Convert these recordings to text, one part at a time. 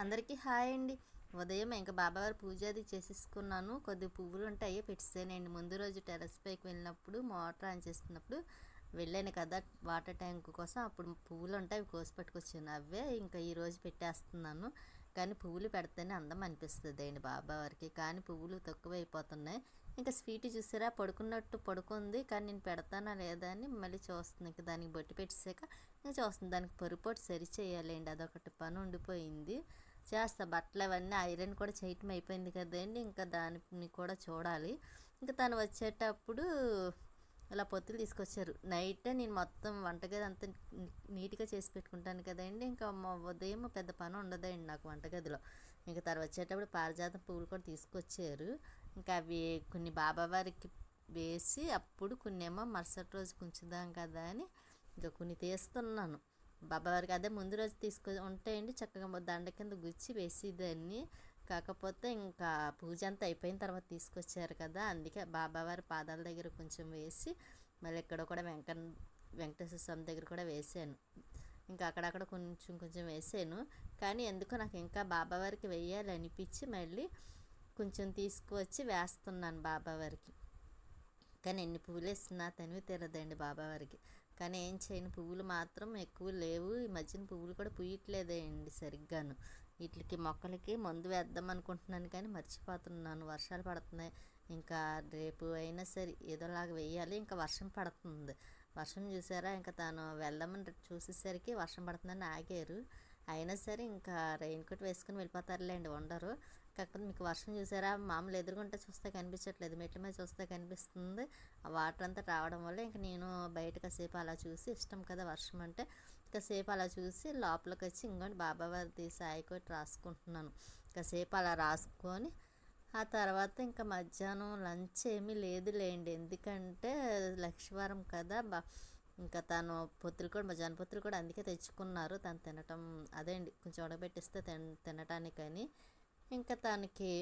అందరికీ హాయ్ అండి. ఉదయం ఇంకా బాబావారి పూజ అది చేసేసుకున్నాను. కొద్ది పువ్వులు ఉంటాయి పెట్టేసానండి ముందు రోజు టెరస్ పైకి వెళ్ళినప్పుడు మోటార్ ఆన్ చేస్తున్నప్పుడు వెళ్ళాను కదా వాటర్ ట్యాంక్ కోసం. అప్పుడు పువ్వులు ఉంటాయి అవి కోసి పట్టుకొచ్చాను. అవే ఇంకా ఈరోజు పెట్టేస్తున్నాను. కానీ పువ్వులు పెడితేనే అందం అనిపిస్తుంది అండి బాబావారికి. కానీ పువ్వులు తక్కువ అయిపోతున్నాయి ఇంకా స్వీట్ చూసారా? పడుకున్నట్టు పడుకుంది. కానీ నేను పెడతానా లేదా అని మళ్ళీ చూస్తుంది ఇంకా దానికి బొట్టి పెట్టేసాక ఇంకా చూస్తుంది దానికి పొరిపోటు సరి చేయాలండి. అదొకటి పని ఉండిపోయింది. చేస్తా. బట్టలు అవన్నీ ఐరన్ కూడా చేయటం అయిపోయింది కదండి. ఇంకా దాన్ని కూడా చూడాలి. ఇంకా తను వచ్చేటప్పుడు ఇలా పొత్తులు తీసుకొచ్చారు. నైట్ నేను మొత్తం వంటగది అంతా నీట్గా చేసి పెట్టుకుంటాను కదండి. ఇంకా మా ఉదయం పెద్ద పని ఉండదండి నాకు వంటగదిలో. ఇంకా తర్వాత వచ్చేటప్పుడు పారిజాతం పువ్వులు కూడా తీసుకొచ్చారు. ఇంకా అవి కొన్ని బాబావారికి వేసి అప్పుడు కొన్ని ఏమో మరుసటి రోజు ఉంచుదాం కదా అని ఇంకా కొన్ని తీస్తున్నాను. బాబావారికి అదే ముందు రోజు తీసుకు ఉంటాయండి చక్కగా దండ కింద గుచ్చి వేసేదాన్ని. కాకపోతే ఇంకా పూజ అంతా అయిపోయిన తర్వాత తీసుకొచ్చారు కదా అందుకే బాబావారి పాదాల దగ్గర కొంచెం వేసి మళ్ళీ ఇక్కడ కూడా వెంక వెంకటేశ్వర స్వామి దగ్గర కూడా వేసాను. ఇంకా అక్కడక్కడ కొంచెం కొంచెం వేసాను. కానీ ఎందుకో నాకు ఇంకా బాబావారికి వేయాలి అనిపించి మళ్ళీ కొంచెం తీసుకువచ్చి వేస్తున్నాను బాబావారికి. కానీ ఎన్ని పూలు వేసినా తనివి తీరదండి బాబావారికి. కానీ ఏం చేయను. పువ్వులు మాత్రం ఎక్కువ లేవు. ఈ మధ్యన పువ్వులు కూడా పూయట్లేదండి సరిగ్గాను. వీటికి మొక్కలకి మందు వేద్దాం అనుకుంటున్నాను కానీ మర్చిపోతున్నాను. వర్షాలు పడుతున్నాయి. ఇంకా రేపు అయినా సరే ఏదోలాగా వేయాలి. ఇంకా వర్షం పడుతుంది. వర్షం చూసారా? ఇంకా తను వెళ్దామని చూసేసరికి వర్షం పడుతుందని ఆగారు. అయినా సరే ఇంకా రెయిన్ కోట్ వేసుకుని వెళ్ళిపోతారులేండి. ఉండరు. కాకపోతే మీకు వర్షం చూసారా? మామూలు ఎదురుకుంటే చూస్తే కనిపించట్లేదు. మెట్ల మీద చూస్తే కనిపిస్తుంది. ఆ వాటర్ అంతా రావడం వల్ల ఇంకా నేను బయట కాసేపు అలా చూసి ఇష్టం కదా వర్షం అంటే కాసేపు అలా చూసి లోపలికి వచ్చి ఇంకోటి బాబావారి సాయి కొట్టి రాసుకుంటున్నాను. కాసేపు అలా రాసుకొని ఆ తర్వాత ఇంకా మధ్యాహ్నం లంచ్ ఏమీ లేదులేండి. ఎందుకంటే లక్ష్మీవారం కదా. బా ఇంకా తను పొత్తులు కూడా మా పొత్తులు కూడా అందుకే తెచ్చుకున్నారు. తను తినటం అదే అండి కొంచెం ఉడకబెట్టిస్తే తిన తినటానికని. ఇంకా తనకి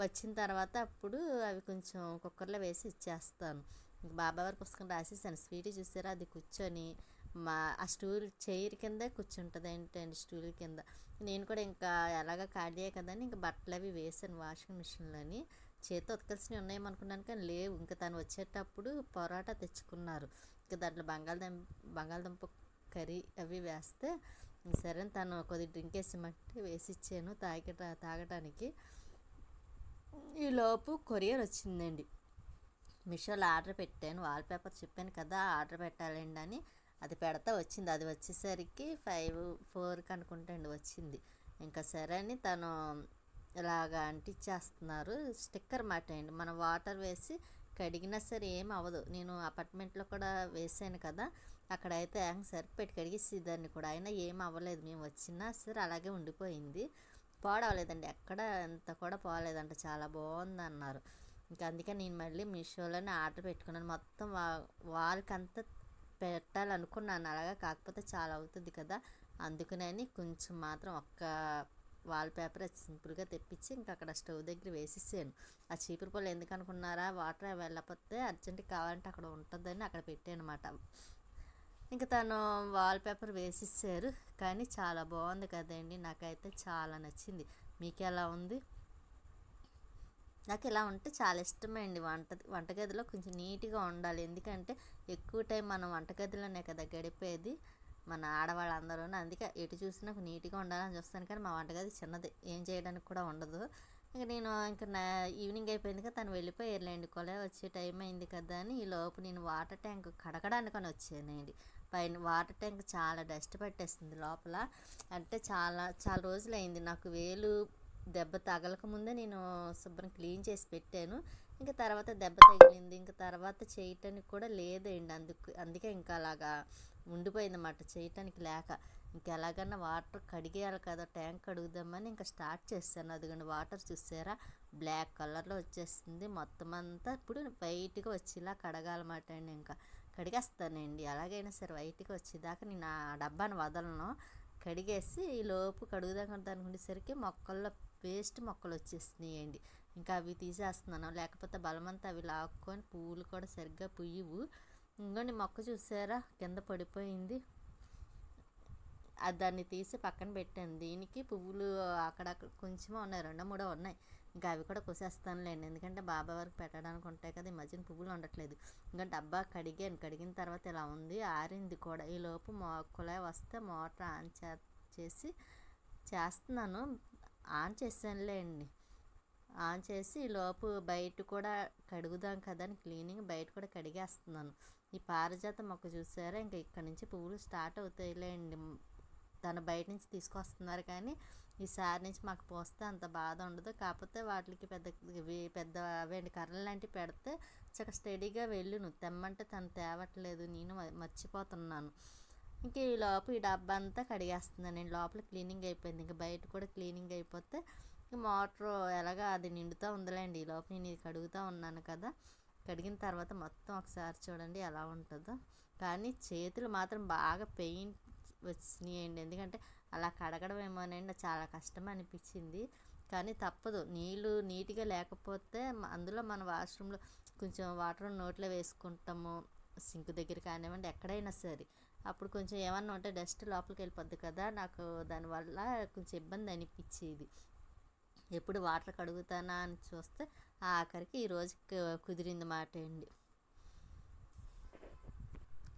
వచ్చిన తర్వాత అప్పుడు అవి కొంచెం కుక్కర్లో వేసి ఇచ్చేస్తాను. బాబా వారి పుస్తకం రాసేసాను. స్వీట్ చూసారా? అది కూర్చొని మా ఆ స్టూల్ చైర్ కింద కూర్చుంటుంది. ఏంటండి స్టూల్ కింద? నేను కూడా ఇంకా ఎలాగ ఖాళీ కదని ఇంకా బట్టలు అవి వేసాను వాషింగ్ మిషన్లోని. చేతితో ఉతకాల్సినవి ఉన్నాయేమనుకున్నాను కానీ లేవు. ఇంకా తను వచ్చేటప్పుడు పొరాటా తెచ్చుకున్నారు. ఇంకా దాంట్లో బంగాళదుంప బంగాళదుంప కర్రీ అవి వేస్తే సరే తను కొద్ది డ్రింక్ వేసిమంటే వేసి ఇచ్చాను తాగట తాగటానికి. ఈలోపు కొరియర్ వచ్చిందండి. మిషోలో ఆర్డర్ పెట్టాను వాల్పేపర్ చెప్పాను కదా ఆర్డర్ పెట్టాలండి అని. అది పెడతా వచ్చింది. అది వచ్చేసరికి ఫైవ్ ఫోర్కి అనుకుంటండి వచ్చింది. ఇంకా సరే అని తను ఇలాగా అంటించేస్తున్నారు స్టిక్కర్ మాట అండి. మనం వాటర్ వేసి కడిగినా సరే ఏం అవ్వదు. నేను అపార్ట్మెంట్లో కూడా వేసాను కదా అక్కడైతే సరిపెట్టి కడిగేసి దాన్ని కూడా. అయినా ఏం అవ్వలేదు. మేము వచ్చినా సరే అలాగే ఉండిపోయింది. పోడవలేదండి ఎక్కడ ఎంత కూడా పోలేదంట. చాలా బాగుంది అన్నారు ఇంకా అందుకే నేను మళ్ళీ మీషోలోనే ఆర్డర్ పెట్టుకున్నాను. మొత్తం వా వాళ్ళకి అంతా పెట్టాలనుకున్నాను. అలాగా కాకపోతే చాలా అవుతుంది కదా. అందుకునని కొంచెం మాత్రం ఒక్క వాల్ పేపర్ సింపుల్గా తెప్పించి ఇంకా అక్కడ స్టవ్ దగ్గర వేసేసాను. ఆ చీపురు పొలం ఎందుకు అనుకున్నారా? వాటర్ వెళ్ళకపోతే అర్జెంట్గా కావాలంటే అక్కడ ఉంటుందని అక్కడ పెట్టాను అనమాట ఇంకా తను వాల్ పేపర్ వేసిచ్చారు. కానీ చాలా బాగుంది కదండి. నాకైతే చాలా నచ్చింది. మీకు ఎలా ఉంది? నాకు ఇలా ఉంటే చాలా ఇష్టమండి. వంట వంటగదిలో కొంచెం నీట్గా ఉండాలి. ఎందుకంటే ఎక్కువ టైం మనం వంటగదిలోనే కదా గడిపేది. మన ఆడవాళ్ళందరూ అందుకే ఎటు చూసినా నీట్గా ఉండాలని చూస్తాను. కానీ మా వంటగది చిన్నది. ఏం చేయడానికి కూడా ఉండదు. ఇంకా నేను ఇంకా నా ఈవినింగ్ అయిపోయింది కదా తను వెళ్ళిపోయారులేండి. కొలే వచ్చే టైం అయింది కదా అని ఈ లోపు నేను వాటర్ ట్యాంక్ కడగడానికని వచ్చానండి. పైన వాటర్ ట్యాంక్ చాలా డస్ట్ పట్టేస్తుంది లోపల. అంటే చాలా చాలా రోజులు అయింది నాకు వేలు దెబ్బ తగలక ముందే నేను శుభ్రం క్లీన్ చేసి పెట్టాను. ఇంకా తర్వాత దెబ్బ తగిలింది. ఇంకా తర్వాత చేయటానికి కూడా లేదండి. అందుకు అందుకే ఇంకా అలాగా ఉండిపోయిందన్నమాట చేయటానికి లేక. ఇంకా ఎలాగన్నా వాటర్ కడిగేయాలి కదా ట్యాంక్ కడుగుదామని ఇంకా స్టార్ట్ చేస్తాను అదిగోండి వాటర్ చూసారా? బ్లాక్ కలర్లో వచ్చేస్తుంది మొత్తం అంతా ఇప్పుడు వైట్గా వచ్చేలా కడగాలన్నమాట అండి ఇంకా. కడిగేస్తానండి. అలాగైనా సరే వైట్గా వచ్చేదాకా నేను ఆ డబ్బాను వదలను. కడిగేసి ఈ లోపు కడుగుదాం అనుకునేసరికి మొక్కల్లో వేస్ట్ మొక్కలు వచ్చేసినాయండి. ఇంకా అవి తీసేస్తున్నాను. లేకపోతే బలమంతా అవి లాక్కొని పువ్వులు కూడా సరిగ్గా పుయ్యవు. ఇంకోండి మొక్క చూసారా? కింద పడిపోయింది. దాన్ని తీసి పక్కన పెట్టాను. దీనికి పువ్వులు అక్కడక్కడ కొంచెం ఉన్నాయి. రెండో మూడో ఉన్నాయి. ఇంకా అవి కూడా కోసేస్తానులేండి. ఎందుకంటే బాబా వారికి పెట్టడానికి ఉంటాయి కదా ఈ మధ్యన పువ్వులు ఉండట్లేదు. ఇంకా డబ్బా కడిగాను. కడిగిన తర్వాత ఇలా ఉంది ఆరింది కూడా. ఈ లోపు మో కుళాయి వస్తే మోటార్ ఆన్ చే చేసి చేస్తున్నాను. ఆన్ చేశానులేండి. ఆన్ చేసి లోపు బయట కూడా కడుగుదాం కదా అని క్లీనింగ్ బయట కూడా కడిగేస్తున్నాను. ఈ పారిజాత మొక్క చూసారా? ఇంకా ఇక్కడ నుంచి పువ్వులు స్టార్ట్ అవుతాయిలేండి. తను బయట నుంచి తీసుకొస్తున్నారు కానీ ఈసారి నుంచి మాకు పోస్తే అంత బాధ ఉండదు కాకపోతే వాటికి పెద్ద పెద్ద వెండి కర్రలు లాంటివి పెడితే చక్కగా స్టడీగా వెళ్ళును తెమ్మంటే తను తేవట్లేదు నేను మర్చిపోతున్నాను ఇంకా ఈ లోపు ఈ డబ్బా అంతా కడిగేస్తున్నాను నేను లోపల క్లీనింగ్ అయిపోయింది ఇంకా బయట కూడా క్లీనింగ్ అయిపోతే మోటార్ ఎలాగా అది నిండుతూ ఉందిలేండి ఈ లోపు నేను ఇది కడుగుతూ ఉన్నాను కదా కడిగిన తర్వాత మొత్తం ఒకసారి చూడండి ఎలా ఉంటుందో కానీ చేతులు మాత్రం బాగా పెయిన్ వచ్చినాయండి ఎందుకంటే అలా కడగడం ఏమోనండి చాలా కష్టం అనిపించింది కానీ తప్పదు. నీళ్ళు నీట్గా లేకపోతే అందులో మన వాష్రూమ్లో కొంచెం వాటర్ నోట్లో వేసుకుంటాము. సింక్ దగ్గర కానివ్వండి ఎక్కడైనా సరే. అప్పుడు కొంచెం ఏమన్నా ఉంటే డస్ట్ లోపలికి వెళ్ళిపోద్ది కదా నాకు దానివల్ల కొంచెం ఇబ్బంది అనిపించేది ఎప్పుడు వాటర్ కడుగుతానా అని చూస్తే ఆఖరికి ఈరోజు కుదిరింది మాట అండి.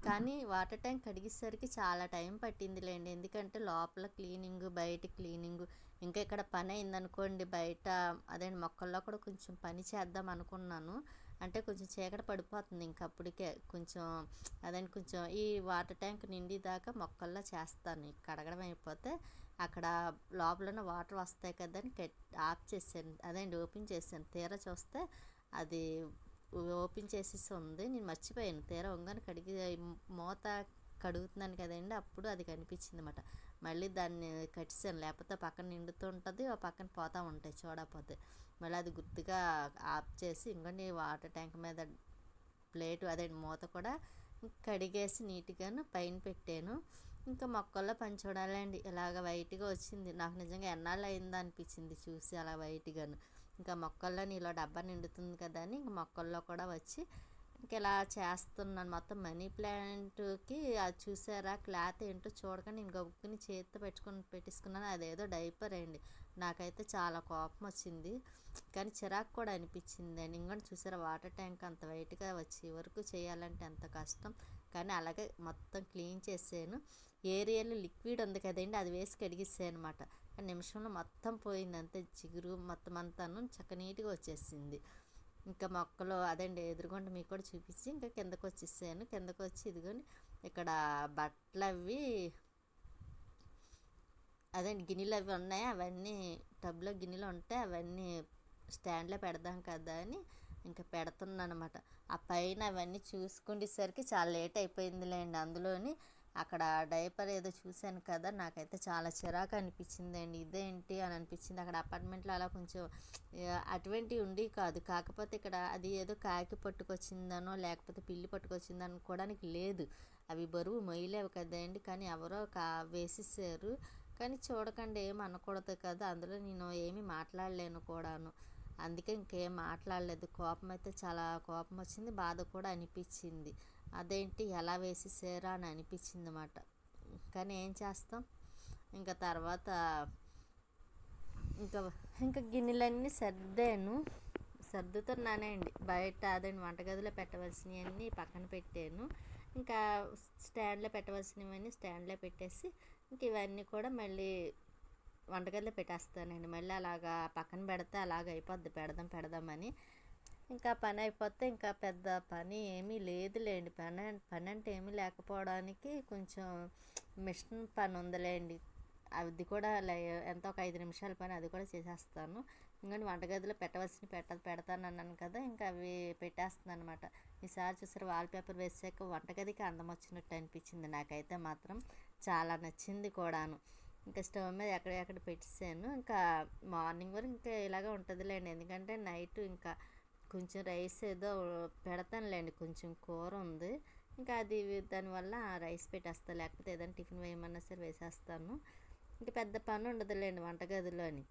కానీ వాటర్ ట్యాంక్ కడిగేసరికి చాలా టైం పట్టిందిలేండి. ఎందుకంటే లోపల క్లీనింగ్ బయట క్లీనింగ్ ఇంకా ఇక్కడ పని అయిందనుకోండి బయట అదే మొక్కల్లో కూడా కొంచెం పని చేద్దాం అనుకున్నాను. అంటే కొంచెం చీకట పడిపోతుంది ఇంకా అప్పటికే. కొంచెం అదే కొంచెం ఈ వాటర్ ట్యాంక్ నిండి దాకా మొక్కల్లో చేస్తాను. కడగడం అయిపోతే అక్కడ లోపలన వాటర్ వస్తాయి కదా అని కట్ ఆఫ్ చేశాను. అదేంటి ఓపెన్ చేశాను. తీరా చూస్తే అది ఓపెన్ చేసేసి ఉంది. నేను మర్చిపోయాను. తీరా వంగని కడిగి మూత కడుగుతున్నాను కదండి అప్పుడు అది కనిపించింది అనమాట మళ్ళీ దాన్ని కట్టిసాను. లేకపోతే పక్కన నిండుతూ ఉంటుంది ఆ పక్కన పోతూ ఉంటాయి చూడకపోతే. మళ్ళీ అది గుర్తుగా ఆఫ్ చేసి ఇంకొన్ని వాటర్ ట్యాంక్ మీద ప్లేటు అదే మూత కూడా కడిగేసి నీట్గాను పైన పెట్టాను. ఇంకా మొక్కల్లో పని చూడాలండి. ఇలాగ వైట్గా వచ్చింది. నాకు నిజంగా ఎన్నాళ్ళు అయిందా అనిపించింది చూసి అలా వైట్గాను. ఇంకా మొక్కల్లో నీలో డబ్బా నిండుతుంది కదా అని ఇంకా మొక్కల్లో కూడా వచ్చి ఇంక ఇలా చేస్తున్నాను. మొత్తం మనీ ప్లాంట్కి అది చూసారా? క్లాత్ ఏంటో చూడక నేను గబుక్కుని చేతితో పెట్టుకుని పెట్టేసుకున్నాను. అదేదో డైపర్ అండి. నాకైతే చాలా కోపం వచ్చింది. కానీ చిరాకు కూడా అనిపించింది అండి. ఇంకోటి చూసారా? వాటర్ ట్యాంక్ అంత వైట్గా వచ్చే వరకు చేయాలంటే ఎంత కష్టం. కానీ అలాగే మొత్తం క్లీన్ చేసాను ఏరియాలో లిక్విడ్ ఉంది కదండి అది వేసి కడిగిస్తాను అనమాట నిమిషంలో మొత్తం పోయిందంతే చిగురు మొత్తం అంతాను చక్క నీట్గా వచ్చేసింది. ఇంకా మొక్కలు అదండి ఎదురుగుండా మీకు కూడా చూపించి ఇంకా కిందకు వచ్చేసాను. కిందకు వచ్చి ఇదిగోని ఇక్కడ బట్టలు అవి అదండి గిన్నెలు అవి ఉన్నాయి. అవన్నీ టబ్లో గిన్నెలు ఉంటాయి. అవన్నీ స్టాండ్లో పెడదాం కదా అని ఇంకా పెడుతున్నాను అనమాట ఆ పైన అవన్నీ చూసుకునేసరికి చాలా లేట్ అయిపోయిందిలేండి అందులోని. అక్కడ డైపర్ ఏదో చూశాను కదా నాకైతే చాలా చిరాకు అనిపించిందండి. ఇదేంటి అని అనిపించింది. అక్కడ అపార్ట్మెంట్లో అలా కొంచెం అటువంటి అటువంటివి ఉండి కాదు. కాకపోతే ఇక్కడ అది ఏదో కాకి పట్టుకొచ్చిందనో లేకపోతే పిల్లి పట్టుకొచ్చిందనో అనుకోవడానికి లేదు. అవి బరువు మొయ్యలేవు కదండి కానీ ఎవరో కా వేసేసారు. కానీ చూడకండి ఏం అనకూడదు కదా. అందులో నేను ఏమీ మాట్లాడలేను కూడాను. అందుకే ఇంకేం మాట్లాడలేదు. కోపం అయితే చాలా కోపం వచ్చింది బాధ కూడా అనిపించింది. అదేంటి ఎలా వేసేసారా అని అనిపించింది అన్నమాట. కానీ ఏం చేస్తాం? ఇంకా తర్వాత ఇంకా ఇంకా గిన్నెలన్నీ సర్దాను. సర్దుతున్నానండి. బయట అదండి వంటగదిలో పెట్టవలసినవన్నీ పక్కన పెట్టాను. ఇంకా స్టాండ్లో పెట్టవలసినవన్నీ స్టాండ్లో పెట్టేసి ఇంక ఇవన్నీ కూడా మళ్ళీ వంటగదిలో పెట్టేస్తానండి. మళ్ళీ అలాగా పక్కన పెడితే అలాగ అయిపోద్ది. పెడదాం పెడదామని ఇంకా పని అయిపోతే ఇంకా పెద్ద పని ఏమీ లేదులేండి. పని పని అంటే ఏమీ లేకపోవడానికి కొంచెం మిషన్ పని ఉందిలేండి. అది కూడా లే ఎంత ఒక ఐదు నిమిషాల పని అది కూడా చేసేస్తాను. ఇంకోటి వంటగదిలో పెట్టవలసిన పెట్ట పెడతాను అన్నాను కదా ఇంకా అవి పెట్టేస్తుంది అనమాట ఈసారి చూసారు వాల్ పేపర్ వేసాక వంటగదికి అందం వచ్చినట్టు అనిపించింది నాకైతే మాత్రం. చాలా నచ్చింది కూడాను. ఇంకా స్టవ్ మీద ఎక్కడ ఎక్కడ పెట్టేసాను. ఇంకా మార్నింగ్ వరకు ఇంకా ఇలాగే ఉంటుందిలేండి. ఎందుకంటే నైట్ ఇంకా కొంచెం రైస్ ఏదో పెడతానులేండి కొంచెం కూర ఉంది. ఇంకా అది దానివల్ల రైస్ పెట్టేస్తా లేకపోతే ఏదైనా టిఫిన్ వేయమన్నా సరే వేసేస్తాను. ఇంకా పెద్ద పని ఉండదులేండి వంటగదిలోని.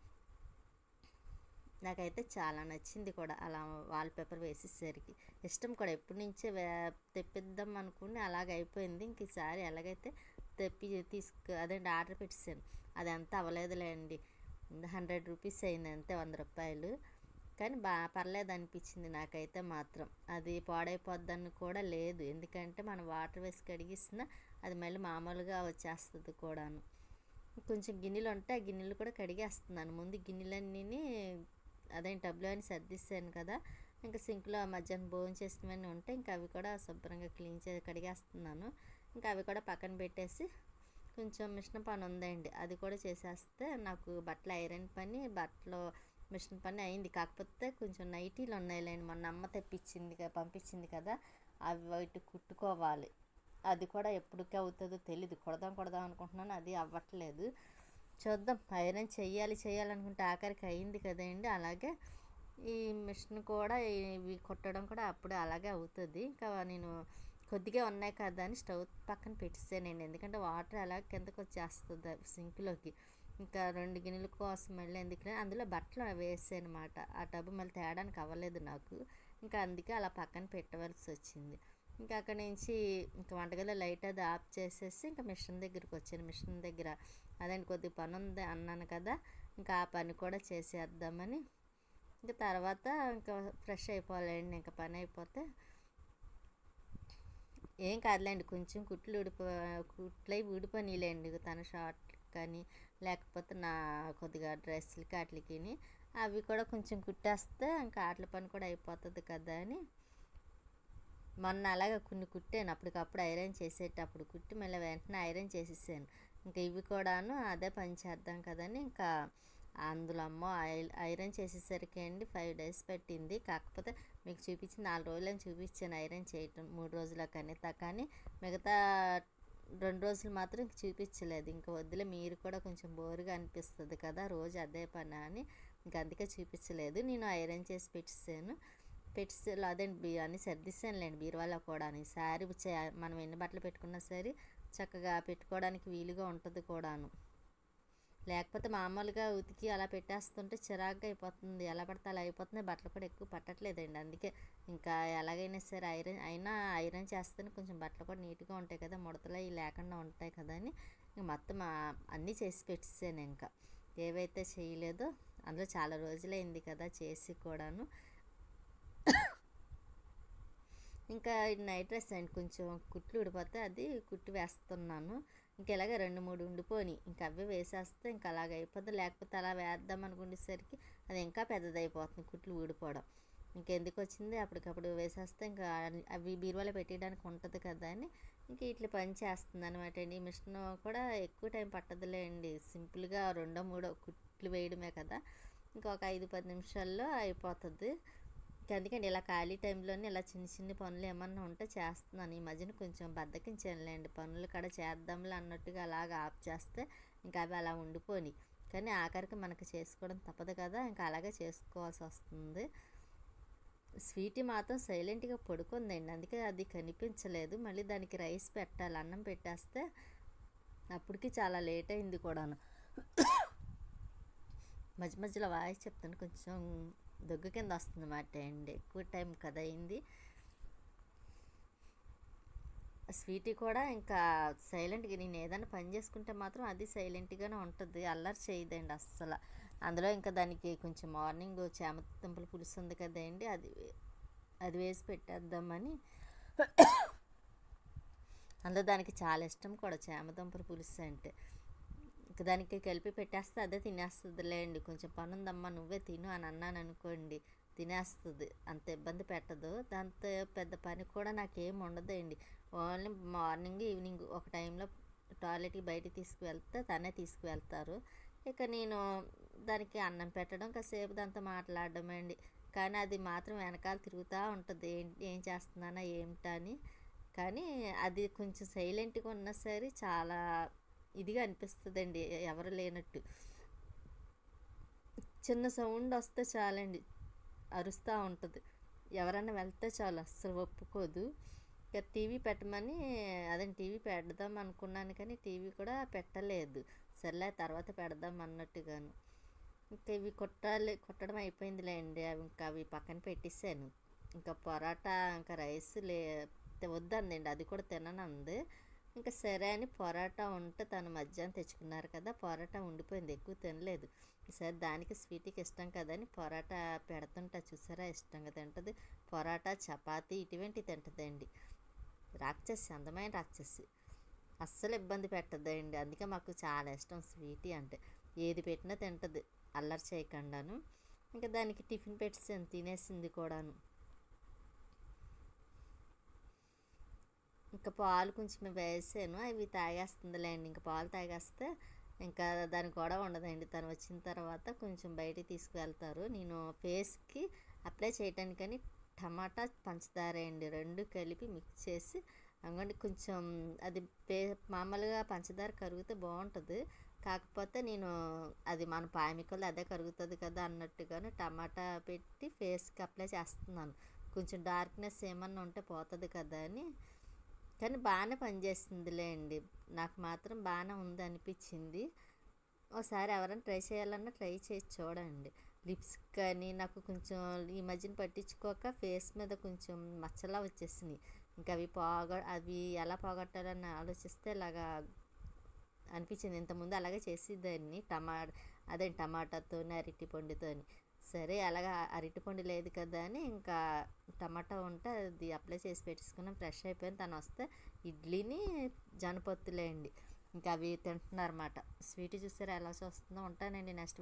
నాకైతే చాలా నచ్చింది కూడా అలా వాల్ పేపర్ వేసేసరికి. ఇష్టం కూడా ఎప్పటి నుంచే తెప్పిద్దాం అనుకుని అలాగ అయిపోయింది. ఇంక ఈసారి ఎలాగైతే తెప్పి తీసుకు అదేంటి ఆర్డర్ పెట్టేసాను. అది అంతా అవ్వలేదులేండి. హండ్రెడ్ రూపీస్ అయింది అంతే వంద రూపాయలు. కానీ బాగా పర్లేదు అనిపించింది నాకైతే మాత్రం. అది పాడైపోద్దని కూడా లేదు. ఎందుకంటే మనం వాటర్ వేసి కడిగిస్తున్నా అది మళ్ళీ మామూలుగా వచ్చేస్తుంది కూడాను. కొంచెం గిన్నెలు ఉంటే ఆ గిన్నెలు కూడా కడిగేస్తున్నాను. ముందు గిన్నెలన్నీ అదే టబ్లో అని సర్దిస్తాను కదా ఇంకా సింక్లో మధ్యాహ్నం భోజనం చేసినవన్నీ ఉంటే ఇంకా అవి కూడా శుభ్రంగా క్లీన్ చే కడిగేస్తున్నాను. ఇంకా అవి కూడా పక్కన పెట్టేసి కొంచెం మిషన్ పని ఉందండి అది కూడా చేసేస్తే నాకు బట్టలు ఐరన్ పని బట్టలు మిషన్ పని అయింది. కాకపోతే కొంచెం నైటీలు ఉన్నాయిలేండి మొన్న అమ్మ తెప్పించింది పంపించింది కదా అవి వాటి కుట్టుకోవాలి. అది కూడా ఎప్పటికీ అవుతుందో తెలీదు. కొడదాం కొడదాం అనుకుంటున్నాను. అది అవ్వట్లేదు. చూద్దాం. ఐరన్ చేయాలి చేయాలనుకుంటే ఆఖరికి అయింది కదండి. అలాగే ఈ మిషన్ కూడా ఇవి కుట్టడం కూడా అప్పుడు అలాగే అవుతుంది. ఇంకా నేను కొద్దిగా ఉన్నాయి కదా అని స్టవ్ పక్కన పెట్టేసానండి. ఎందుకంటే వాటర్ అలా కిందకు వచ్చేస్తుంది సింక్లోకి. ఇంకా రెండు గిన్నెల కోసం మళ్ళీ ఎందుకు అందులో బట్టలు వేసాను అనమాట ఆ టబ్బు మళ్ళీ తేడానికి అవ్వలేదు నాకు. ఇంకా అందుకే అలా పక్కన పెట్టవలసి వచ్చింది. ఇంకా అక్కడి నుంచి ఇంకా వంటగదిలో లైట్ అది ఆఫ్ చేసేసి ఇంకా మిషన్ దగ్గరికి వచ్చాను. మిషన్ దగ్గర అదండి కొద్దిగా పని ఉంది అన్నాను కదా ఇంకా ఆ పని కూడా చేసేద్దామని. ఇంకా తర్వాత ఇంకా ఫ్రెష్ అయిపోవాలండి ఇంకా పని అయిపోతే. ఏం కాదులేండి కొంచెం కుట్లు ఊడిపో కుట్లై ఊడిపోనీలేండి తన షార్ట్ కానీ లేకపోతే నా కొద్దిగా డ్రెస్సులకి వాటికి అవి కూడా కొంచెం కుట్టేస్తే ఇంకా ఆటల పని కూడా అయిపోతుంది కదా అని. మొన్న అలాగే కొన్ని కుట్టాను. అప్పటికప్పుడు ఐరన్ చేసేటప్పుడు కుట్టి మళ్ళీ వెంటనే ఐరన్ చేసేసాను. ఇంకా ఇవి కూడాను అదే పని చేద్దాం కదని ఇంకా అందులో అమ్మ ఐరన్ చేసేసరికి అండి ఫైవ్ డేస్ పెట్టింది. కాకపోతే మీకు చూపించి నాలుగు రోజులని చూపించాను ఐరన్ చేయటం మూడు రోజుల కనీత కానీ మిగతా రెండు రోజులు మాత్రం చూపించలేదు. ఇంకా వద్దులే మీరు కూడా కొంచెం బోరుగా అనిపిస్తుంది కదా రోజు అదే పని అని ఇంకా అందుకే చూపించలేదు. నేను ఐరన్ చేసి పెట్టేసాను పెట్టేసి అదే అని సర్దిస్తానులేండి బీరువాలో కూడా శారీ మనం ఎన్ని బట్టలు పెట్టుకున్నా సరే చక్కగా పెట్టుకోవడానికి వీలుగా ఉంటుంది కూడాను. లేకపోతే మామూలుగా ఉతికి అలా పెట్టేస్తుంటే చిరాగ్గా అయిపోతుంది. ఎలా పడితే అలా అయిపోతుంది. బట్టలు కూడా ఎక్కువ పట్టట్లేదండి. అందుకే ఇంకా ఎలాగైనా సరే ఐరన్ అయినా ఐరన్ చేస్తేనే కొంచెం బట్టలు కూడా నీట్గా ఉంటాయి కదా. ముడతలు అవి లేకుండా ఉంటాయి కదా అని మొత్తం అన్నీ చేసి పెట్టేసాను ఇంకా. ఏవైతే చేయలేదో అందులో చాలా రోజులైంది కదా చేసి కూడాను. ఇంకా నైట్ డ్రెస్ అండి కొంచెం కుట్లు ఉడిపోతే అది కుట్టి వేస్తున్నాను. ఇంకెలాగ రెండు మూడు ఉండిపోని. ఇంకా అవి వేసేస్తే ఇంకా అలాగ అయిపోతుంది లేకపోతే అలా వేద్దాం అనుకునేసరికి అది ఇంకా పెద్దదైపోతుంది కుట్లు ఊడిపోవడం. ఇంకెందుకు వచ్చింది? అప్పటికప్పుడు వేసేస్తే ఇంకా అవి బీరువాలో పెట్టేయడానికి ఉంటుంది కదా అని ఇంక ఇట్లా పని చేస్తుంది అనమాట అండి. ఈ మిషన్ కూడా ఎక్కువ టైం పట్టదులే అండి. సింపుల్గా రెండో మూడో కుట్లు వేయడమే కదా. ఇంకొక ఐదు పది నిమిషాల్లో అయిపోతుంది. అందుకని ఇలా ఖాళీ టైంలోనే ఇలా చిన్న చిన్న పనులు ఏమన్నా ఉంటే చేస్తున్నాను. ఈ మధ్యన కొంచెం బద్దకించానులేండి. పనులు కూడా చేద్దాంలే అన్నట్టుగా అలాగ ఆఫ్ చేస్తే ఇంకా అవి అలా ఉండిపోయి కానీ ఆఖరికి మనకు చేసుకోవడం తప్పదు కదా ఇంకా అలాగే చేసుకోవాల్సి వస్తుంది. స్వీటీ మాత్రం సైలెంట్గా పడుకుందండి. అందుకే అది కనిపించలేదు. మళ్ళీ దానికి రైస్ పెట్టాలి. అన్నం పెట్టేస్తే అప్పటికి చాలా లేట్ అయింది కూడాను. మధ్య మధ్యలో వాయిస్ చెప్తాను. కొంచెం దగ్గు కింద వస్తుంది అన్నమాట అండి ఎక్కువ టైం కదా అయింది స్వీటీ కూడా ఇంకా సైలెంట్గా నేను ఏదైనా పని చేసుకుంటే మాత్రం అది సైలెంట్గానే ఉంటుంది. అల్లరి చేయదండి అస్సలు. అందులో ఇంకా దానికి కొంచెం మార్నింగ్ చేమతంపులు పులుసు ఉంది కదండి అది అది వేసి పెట్టేద్దామని. అందులో దానికి చాలా ఇష్టం కూడా చేమదుంపల పులుసు అంటే. ఇంక దానికి కలిపి పెట్టేస్తే అదే తినేస్తుందిలేండి. కొంచెం పని ఉందమ్మా నువ్వే తిను అని అన్నాను అనుకోండి తినేస్తుంది. అంత ఇబ్బంది పెట్టదు. దాంతో పెద్ద పని కూడా నాకేం ఉండదండి. ఓన్లీ మార్నింగ్ ఈవినింగ్ ఒక టైంలో టాయిలెట్కి బయటికి తీసుకువెళ్తే తనే తీసుకువెళ్తారు. ఇక నేను దానికి అన్నం పెట్టడం కాసేపు దాంతో మాట్లాడడం అండి. కానీ అది మాత్రం వెనకాల తిరుగుతూ ఉంటుంది. ఏంటి ఏం చేస్తున్నానా ఏమిటా అని. కానీ అది కొంచెం సైలెంట్గా ఉన్నా సరే చాలా ఇదిగా అనిపిస్తుందండి ఎవరు లేనట్టు. చిన్న సౌండ్ వస్తే చాలండి అరుస్తూ ఉంటుంది. ఎవరైనా వెళ్తే చాలు అస్సలు ఒప్పుకోదు. ఇక టీవీ పెట్టమని అదే టీవీ పెడదాం అనుకున్నాను కానీ టీవీ కూడా పెట్టలేదు. సర్లే తర్వాత పెడదాం అన్నట్టుగాను. ఇంకా ఇవి కొట్టాలి కొట్టడం అయిపోయిందిలేండి అవి ఇంకా అవి పక్కన పెట్టేశాను. ఇంకా పొరాటా ఇంకా రైస్ లే వద్దండి అది కూడా తిననంది. ఇంకా సరే అని పొరాటా ఉంటే తను మధ్యాహ్నం తెచ్చుకున్నారు కదా పొరాటా ఉండిపోయింది ఎక్కువ తినలేదు. సరే దానికి స్వీట్కి ఇష్టం కదా అని పొరాటా పెడుతుంటా చూసారా ఇష్టంగా తింటుంది. పొరాటా చపాతీ ఇటువంటివి తింటుందండి. రాక్షసి అందమైన రాక్షసి. అస్సలు ఇబ్బంది పెట్టదండి. అందుకే మాకు చాలా ఇష్టం స్వీటీ అంటే. ఏది పెట్టినా తింటుంది అల్లరి చేయకుండాను. ఇంకా దానికి టిఫిన్ పెట్టేసాను తినేసింది కూడాను. ఇంకా పాలు కొంచెం వేసాను అవి తాగేస్తుందిలేండి. ఇంకా పాలు తాగేస్తే ఇంకా దాని కూడా ఉండదండి. తను వచ్చిన తర్వాత కొంచెం బయటికి తీసుకువెళ్తారు. నేను ఫేస్కి అప్లై చేయడానికని టమాటా పంచదార అండి రెండు కలిపి మిక్స్ చేసి అందుకని కొంచెం అది పే మామూలుగా పంచదార కరిగితే బాగుంటుంది. కాకపోతే నేను అది మన పామికలు అదే కరుగుతుంది కదా అన్నట్టుగాను టమాటా పెట్టి ఫేస్కి అప్లై చేస్తున్నాను. కొంచెం డార్క్నెస్ ఏమన్నా ఉంటే పోతుంది కదా అని కానీ బాగానే పనిచేస్తుందిలే అండి. నాకు మాత్రం బాగానే ఉంది అనిపించింది ఒకసారి ఎవరైనా ట్రై చేయాలన్నా ట్రై చేసి చూడండి. లిప్స్ కానీ నాకు కొంచెం ఈ మధ్యన పట్టించుకోక ఫేస్ మీద కొంచెం మచ్చలా వచ్చేసినాయి. ఇంకా అవి పోగ అవి ఎలా పోగొట్టాలని ఆలోచిస్తే ఇలాగా అనిపించింది. ఇంతకుముందు అలాగే చేసేదాన్ని. టమా అదే టమాటాతో అరటి పండుతోని. సరే అలాగా అరటిపండు లేదు కదా అని ఇంకా టమాటా ఉంటే అది అప్లై చేసి పెట్టేసుకున్నాం. ఫ్రెష్ అయిపోయింది. తను వస్తే ఇడ్లీని జనపత్తులేండి ఇంకా అవి తింటున్నారన్నమాట. స్వీట్ చూసారా ఎలా చూస్తుందో ఉంటానండి. నెక్స్ట్